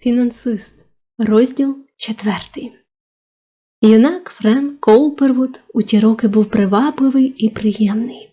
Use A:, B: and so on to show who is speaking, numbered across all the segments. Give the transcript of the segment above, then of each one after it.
A: Фінансист. Розділ четвертий. Юнак Френк Коупервуд у ті роки був привабливий і приємний.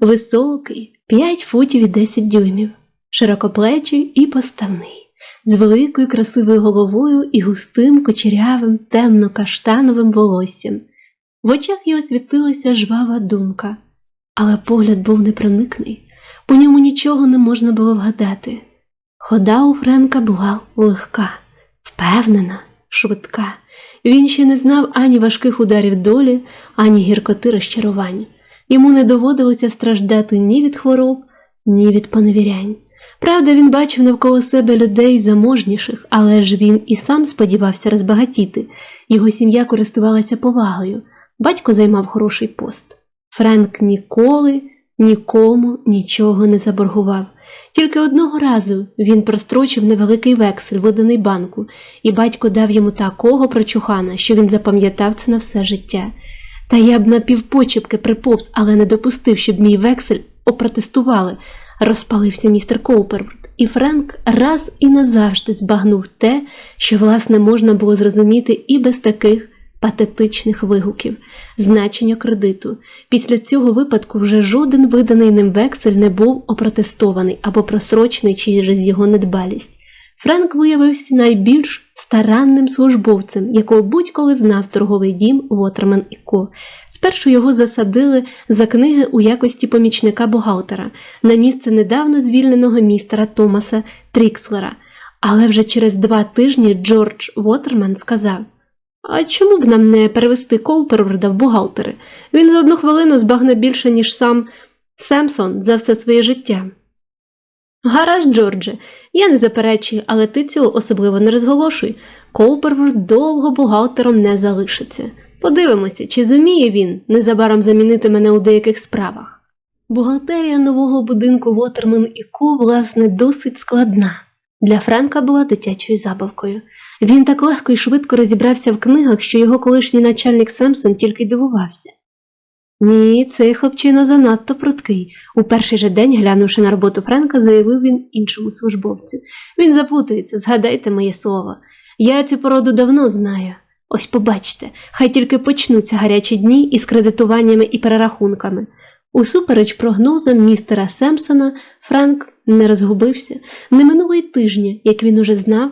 A: Високий, 5 футів і 10 дюймів, широкоплечий і поставний, з великою красивою головою і густим кучерявим темно-каштановим волоссям. В очах його світилася жвава думка, але погляд був непроникний, по ньому нічого не можна було вгадати. Хода у Френка була легка, впевнена, швидка. Він ще не знав ані важких ударів долі, ані гіркоти розчарувань. Йому не доводилося страждати ні від хвороб, ні від поневірянь. Правда, він бачив навколо себе людей заможніших, але ж він і сам сподівався розбагатіти. Його сім'я користувалася повагою, батько займав хороший пост. Френк ніколи нікому нічого не заборгував. Тільки одного разу він прострочив невеликий вексель, виданий банку, і батько дав йому такого прочухана, що він запам'ятав це на все життя. Та я б напівпочепки приповз, але не допустив, щоб мій вексель опротестували, розпалився містер Коупервуд, і Френк раз і назавжди збагнув те, що, власне, можна було зрозуміти і без таких патетичних вигуків, значення кредиту. Після цього випадку вже жоден виданий ним вексель не був опротестований або просрочений через його недбалість. Френк виявився найбільш старанним службовцем, якого будь-коли знав торговий дім Вотерман і Ко. Спершу його засадили за книги у якості помічника бухгалтера на місце недавно звільненого містера Томаса Трікслера. Але вже через два тижні Джордж Вотерман сказав а чому б нам не перевести Коуперворда в бухгалтери? Він за одну хвилину збагне більше, ніж сам Семсон за все своє життя. Гаразд, Джордже, я не заперечую, але ти цього особливо не розголошуй. Коуперворд довго бухгалтером не залишиться. Подивимося, чи зуміє він незабаром замінити мене у деяких справах. Бухгалтерія нового будинку Вотермен і Ко, власне, досить складна. Для Френка була дитячою забавкою. Він так легко і швидко розібрався в книгах, що його колишній начальник Семсон тільки дивувався. Ні, цей хлопчина занадто пруткий. У перший же день, глянувши на роботу Френка, заявив він іншому службовцю. Він запутається, згадайте моє слово. Я цю породу давно знаю. Ось побачте, хай тільки почнуться гарячі дні із кредитуваннями і перерахунками. Усупереч прогнозам містера Семпсона, Френк не розгубився. Не минуло й тижня, як він уже знав,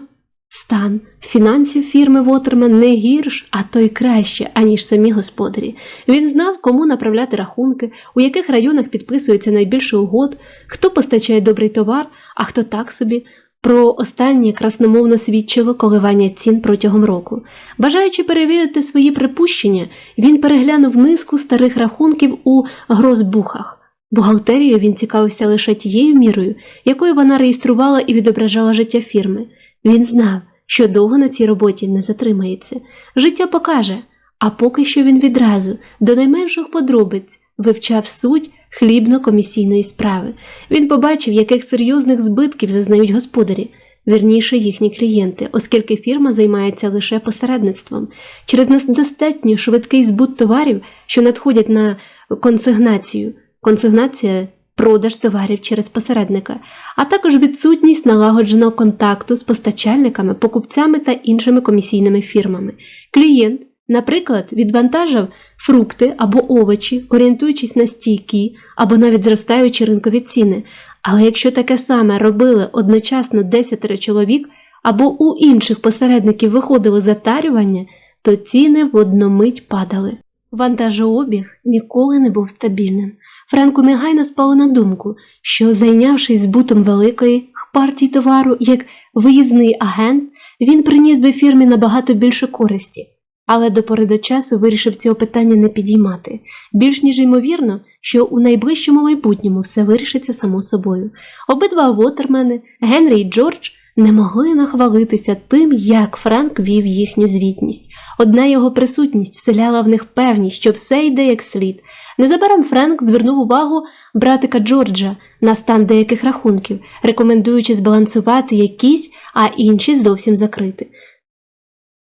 A: стан фінансів фірми Вотерман не гірш, а то й краще, аніж самі господарі. Він знав, кому направляти рахунки, у яких районах підписується найбільше угод, хто постачає добрий товар, а хто так собі. Про останнє красномовно свідчило коливання цін протягом року. Бажаючи перевірити свої припущення, він переглянув низку старих рахунків у грозбухах. Бухгалтерією він цікавився лише тією мірою, якою вона реєструвала і відображала життя фірми. Він знав, що довго на цій роботі не затримається. Життя покаже, а поки що він відразу, до найменших подробиць, вивчав суть хлібно-комісійної справи. Він побачив, яких серйозних збитків зазнають господарі, вірніше їхні клієнти, оскільки фірма займається лише посередництвом. Через недостатньо швидкий збут товарів, що надходять на консигнацію. Консигнація продаж товарів через посередника, а також відсутність налагодженого контакту з постачальниками, покупцями та іншими комісійними фірмами. Клієнт, наприклад, відвантажив фрукти або овочі, орієнтуючись на стійкі або навіть зростаючі ринкові ціни. Але якщо таке саме робили одночасно 10 чоловік або у інших посередників виходили затарювання, то ціни в одномить падали. Вантажообіг ніколи не був стабільним. Френку негайно спало на думку, що, зайнявшись збутом великої партії товару як виїзний агент, він приніс би фірмі набагато більше користі, але до пори до часу вирішив цього питання не підіймати. Більш ніж ймовірно, що у найближчому майбутньому все вирішиться само собою. Обидва вотермени, Генрі і Джордж, не могли нахвалитися тим, як Френк вів їхню звітність. Одна його присутність вселяла в них певність, що все йде як слід. Незабаром Френк звернув увагу братика Джорджа на стан деяких рахунків, рекомендуючи збалансувати якісь, а інші зовсім закрити.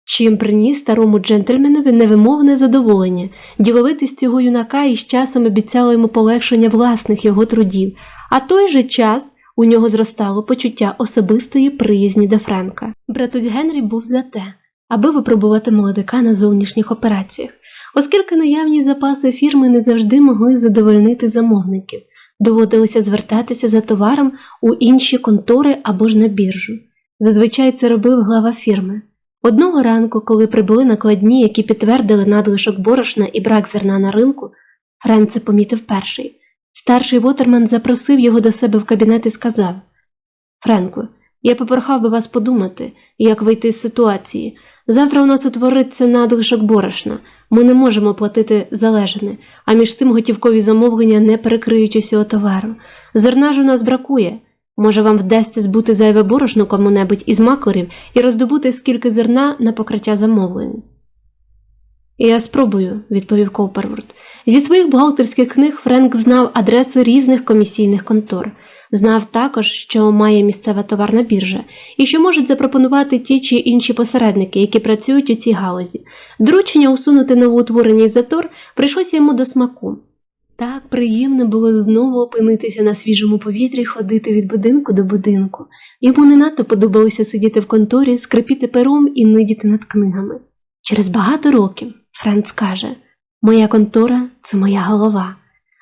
A: Чим приніс старому джентльменові невимовне задоволення, діловитість цього юнака із часом обіцяла йому полегшення власних його трудів, а той же час у нього зростало почуття особистої приязні до Френка. Братуть Генрі був за те, аби випробувати молодика на зовнішніх операціях, оскільки наявні запаси фірми не завжди могли задовольнити замовників, доводилося звертатися за товаром у інші контори або ж на біржу. Зазвичай це робив глава фірми. Одного ранку, коли прибули накладні, які підтвердили надлишок борошна і брак зерна на ринку, Френк це помітив перший. Старший Вотерман запросив його до себе в кабінет і сказав: Френку, я попрохав би вас подумати, як вийти з ситуації. Завтра у нас утвориться надлишок борошна. Ми не можемо платити залежне, а між тим готівкові замовлення не перекриють усього товару. Зерна ж у нас бракує. Може, вам вдасться збути зайве борошно кому-небудь із макорів і роздобути скільки зерна на покриття замовлень. Я спробую, відповів Коуперворд. Зі своїх бухгалтерських книг Френк знав адреси різних комісійних контор, знав також, що має місцева товарна біржа, і що можуть запропонувати ті чи інші посередники, які працюють у цій галузі. Доручення усунути новоутворений затор прийшлося йому до смаку. Так приємно було знову опинитися на свіжому повітрі і ходити від будинку до будинку. Йому не надто подобалося сидіти в конторі, скрипіти пером і нидіти над книгами. Через багато років Френц каже: Моя контора це моя голова.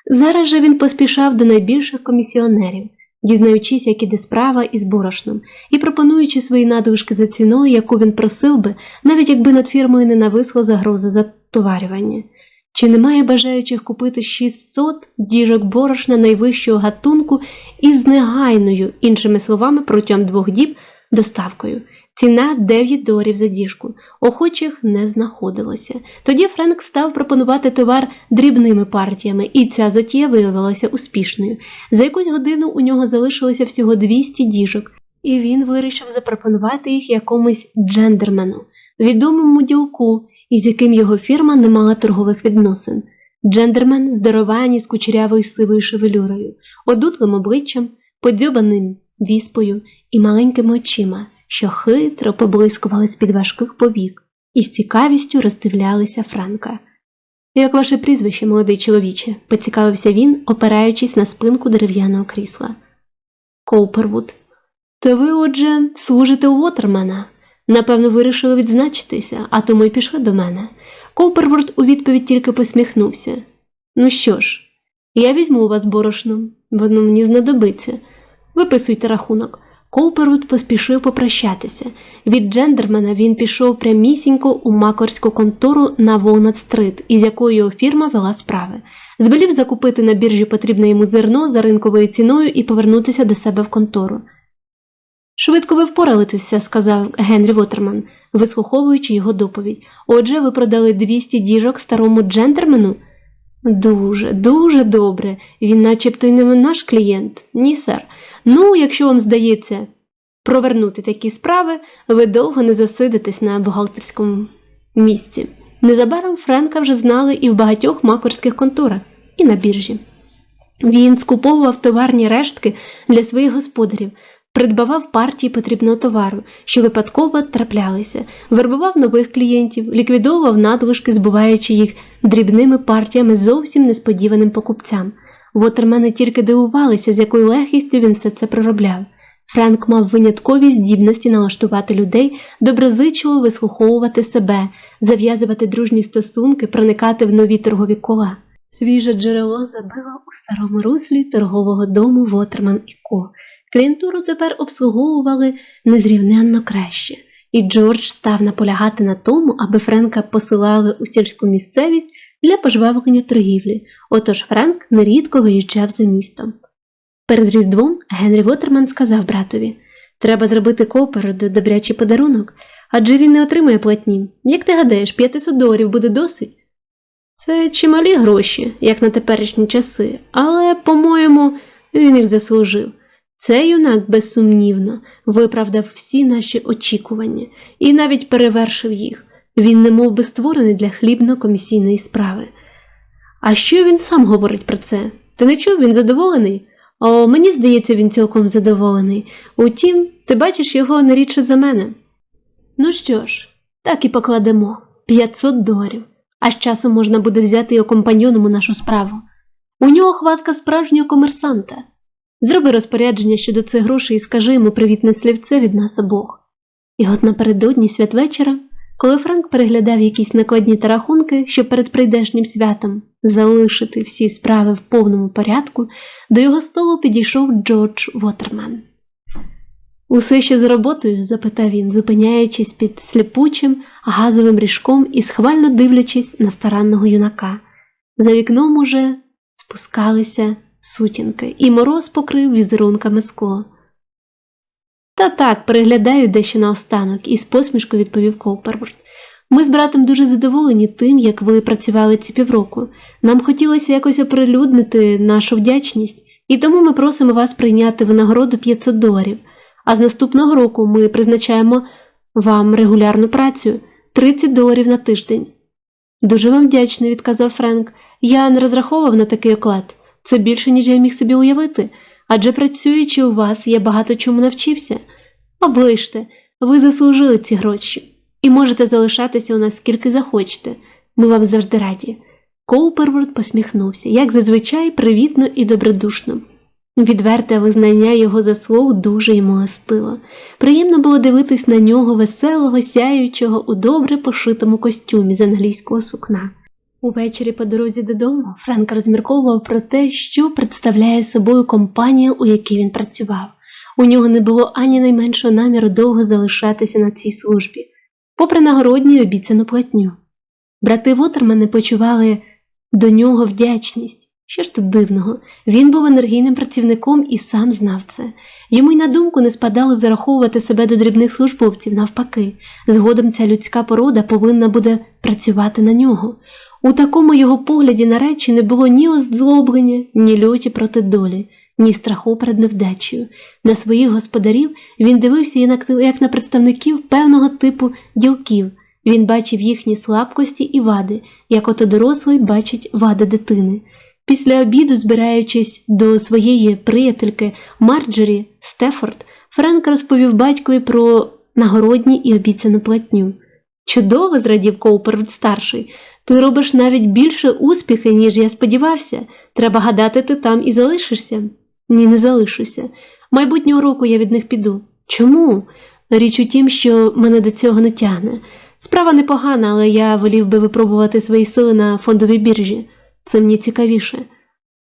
A: Зараз же він поспішав до найбільших комісіонерів, дізнаючись, як іде справа із борошном, і пропонуючи свої надлишки за ціною, яку він просив би, навіть якби над фірмою не нависла загроза затоварювання. Чи немає бажаючих купити 600 діжок борошна найвищого гатунку із негайною, іншими словами, протягом двох діб доставкою. Ціна 9 доларів за діжку. Охочих не знаходилося. Тоді Френк став пропонувати товар дрібними партіями, і ця затія виявилася успішною. За якусь годину у нього залишилося всього 200 діжок, і він вирішив запропонувати їх якомусь джендермену, відомому ділку, із яким його фірма не мала торгових відносин. Джендермен здоровані з кучерявою сивою шевелюрою, одутлим обличчям, подзьобаним віспою і маленькими очима, хитро поблискували з-під важких повік, і з цікавістю роздивлялися Франка. Як ваше прізвище, молодий чоловіче? поцікавився він, опираючись на спинку дерев'яного крісла. Коупервуд. То ви, отже, служите у Вотермана? Напевно, вирішили відзначитися, а тому й пішли до мене. Коуперворд у відповідь тільки посміхнувся. Ну що ж, я візьму у вас борошно, воно мені знадобиться. Виписуйте рахунок. Коупервуд поспішив попрощатися. Від джендермена він пішов прямісінько у макорську контору на Волнат-стрит, із якою його фірма вела справи. Звелів закупити на біржі потрібне йому зерно за ринковою ціною і повернутися до себе в контору. Швидко ви впоралися, сказав Генрі Вотерман, вислуховуючи його доповідь. Отже, ви продали 200 діжок старому джентльмену? Дуже, дуже добре. Він начебто й не наш клієнт. Ні, сер. Ну, якщо вам здається провернути такі справи, ви довго не засидитесь на бухгалтерському місці. Незабаром Френка вже знали і в багатьох макорських конторах, і на біржі. Він скуповував товарні рештки для своїх господарів, придбавав партії потрібного товару, що випадково траплялися, вербував нових клієнтів, ліквідовував надлишки, збуваючи їх дрібними партіями зовсім несподіваним покупцям. Вотермени тільки дивувалися, з якою легкістю він все це проробляв. Френк мав виняткові здібності налаштувати людей, доброзичливо вислуховувати себе, зав'язувати дружні стосунки, проникати в нові торгові кола. Свіже джерело забило у старому руслі торгового дому Вотерман і Ко. Клієнтуру тепер обслуговували незрівненно краще, і Джордж став наполягати на тому, аби Френка посилали у сільську місцевість для пожвавлення торгівлі, отож Френк нерідко виїжджав за містом. Перед Різдвом Генрі Вотерман сказав братові Треба зробити Коперду добрячий подарунок, адже він не отримує платні. Як ти гадаєш, 500 доларів буде досить? Це чималі гроші, як на теперішні часи, але, по-моєму, він їх заслужив. Цей юнак безсумнівно виправдав всі наші очікування і навіть перевершив їх. Він не мов би створений для хлібно-комісійної справи. А що він сам говорить про це? Ти не чув, він задоволений? О, мені здається, він цілком задоволений. Утім, ти бачиш його не рідше за мене. Ну що ж, так і покладемо 500 доларів, а з часом можна буде взяти його компаньоном у нашу справу. У нього хватка справжнього комерсанта. Зроби розпорядження щодо цих грошей і скажи йому привітне слівце від нас обох. І от напередодні святвечора, коли Франк переглядав якісь накладні та рахунки, щоб перед прийдешнім святом залишити всі справи в повному порядку, до його столу підійшов Джордж Вотерман. Усе ще з роботою? запитав він, зупиняючись під сліпучим газовим ріжком і схвально дивлячись на старанного юнака. За вікном уже спускалися сутінки, і мороз покрив візерунками скло. Та так, переглядаю дещо наостанок, із посмішкою відповів Коуперворд. Ми з братом дуже задоволені тим, як ви працювали ці півроку. Нам хотілося якось оприлюднити нашу вдячність, і тому ми просимо вас прийняти винагороду 500 доларів. А з наступного року ми призначаємо вам регулярну працю 30 доларів на тиждень. Дуже вам вдячний, відказав Френк. Я не розраховував на такий оклад. Це більше, ніж я міг собі уявити, адже працюючи у вас, я багато чому навчився. Оближте, ви заслужили ці гроші і можете залишатися у нас скільки захочете. Ми вам завжди раді. Коуперворд посміхнувся, як зазвичай, привітно і добродушно. Відверте визнання його заслуг дуже йому листило. Приємно було дивитись на нього веселого, сяючого у добре пошитому костюмі з англійського сукна. Увечері по дорозі додому Френк розмірковував про те, що представляє собою компанія, у якій він працював. У нього не було ані найменшого наміру довго залишатися на цій службі, попри нагородню і обіцяну платню. Брати Вотермани почували до нього вдячність. Що ж тут дивного? Він був енергійним працівником і сам знав це. Йому й на думку не спадало зараховувати себе до дрібних службовців, навпаки, згодом ця людська порода повинна буде працювати на нього. У такому його погляді на речі не було ні озлоблення, ні люті проти долі, ні страху перед невдачею. На своїх господарів він дивився як на представників певного типу ділків. Він бачив їхні слабкості і вади, як ото дорослий бачить вади дитини. Після обіду, збираючись до своєї приятельки Марджорі Стефорд, Френк розповів батькові про нагородні і обіцяну платню. Чудово, зрадів Коупервуд старший. Ти робиш навіть більше успіхи, ніж я сподівався. Треба гадати, ти там і залишишся. Ні, не залишуся. Майбутнього року я від них піду. Чому? Річ у тім, що мене до цього не тягне. Справа непогана, але я волів би випробувати свої сили на фондовій біржі. Це мені цікавіше.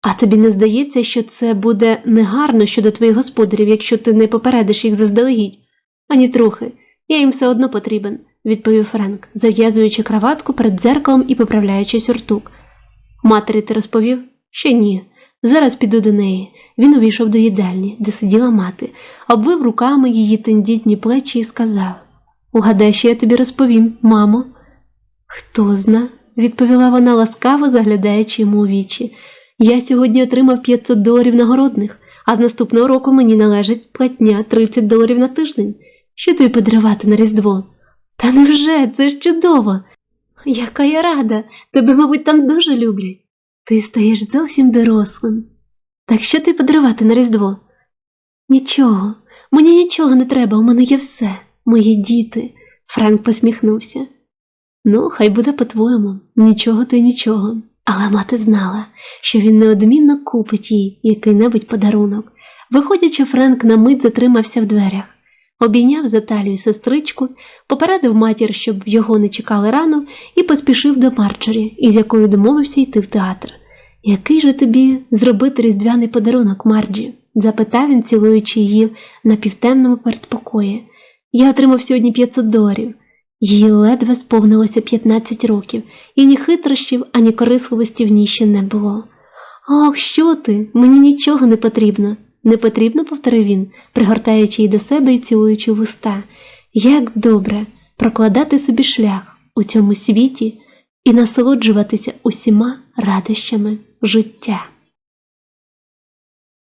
A: А тобі не здається, що це буде негарно щодо твоїх господарів, якщо ти не попередиш їх заздалегідь? Ані трохи. Я їм все одно потрібен, відповів Френк, зав'язуючи краватку перед дзеркалом і поправляючи сюртук. Матері ти розповів? Ще ні. Зараз піду до неї. Він увійшов до їдальні, де сиділа мати, обвив руками її тендітні плечі і сказав Угадай, що я тобі розповім, мамо. Хто зна, відповіла вона ласкаво, заглядаючи йому у вічі. Я сьогодні отримав 500 доларів нагородних, а з наступного року мені належить платня 30 доларів на тиждень. Що тобі подарувати на Різдво? Та невже? Це ж чудово. Яка я рада, тебе, мабуть, там дуже люблять. Ти стаєш зовсім дорослим. Так що ти подарувати на Різдво? Нічого, мені нічого не треба, у мене є все, мої діти, Френк посміхнувся. Ну, хай буде по-твоєму, нічого то й нічого. Але мати знала, що він неодмінно купить їй який-небудь подарунок. Виходячи, Френк на мить затримався в дверях, обійняв за талію сестричку, попередив матір, щоб його не чекали рано, і поспішив до Марджорі, із якою домовився йти в театр. Який же тобі зробити різдвяний подарунок, Марджі? запитав він, цілуючи її на півтемному передпокої. Я отримав сьогодні 500 доларів. Їй ледве сповнилося 15 років, і ні хитрощів, ані корисливості в ній ще не було. Ох, що ти? Мені нічого не потрібно. Не потрібно, повторив він, пригортаючи її до себе і цілуючи вуста. Як добре прокладати собі шлях у цьому світі і насолоджуватися усіма радощами життя.